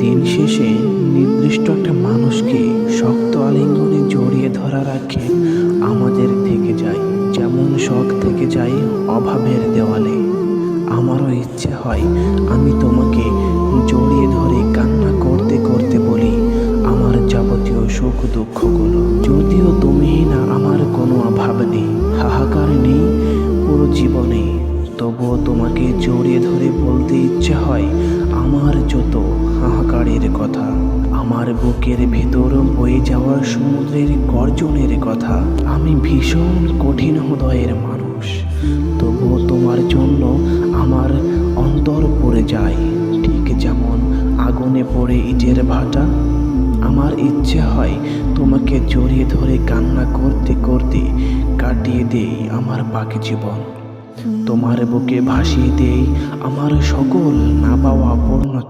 দিন শেষে নির্দিষ্ট একটা মানুষকে শক্ত আলিঙ্গনে জড়িয়ে ধরা রাখে আমাদের থেকে যায়, যেমন শখ থেকে যায় অভাবের দেওয়ালে। আমারও ইচ্ছে হয় আমি তোমাকে জড়িয়ে ধরে কান্না করতে করতে বলি আমার যাবতীয় সুখ দুঃখগুলো। যদিও তুমি না আমার কোনো অভাব নেই, হাহাকার নেই, পুরো জীবনে। তবুও তোমাকে জড়িয়ে ধরে বলতে ইচ্ছে হয় কথা। আমার বুকের ভেতর বয়ে যাওয়া সমুদ্রের গর্জনের কথা। আমি ভীষণ কঠিন হৃদয়ের মানুষ। তবুও তোমার জন্য আমার অন্তর পড়ে যায়। ঠিক যেমন আগুনে পড়ে ইটের ভাটা। আমার ইচ্ছে হয় তোমাকে জড়িয়ে ধরে কান্না করতে করতে কাটিয়ে দেই আমার বাকি জীবন। তোমার বুকে ভাসিয়ে দেই আমার সকল না পাওয়া পূর্ণ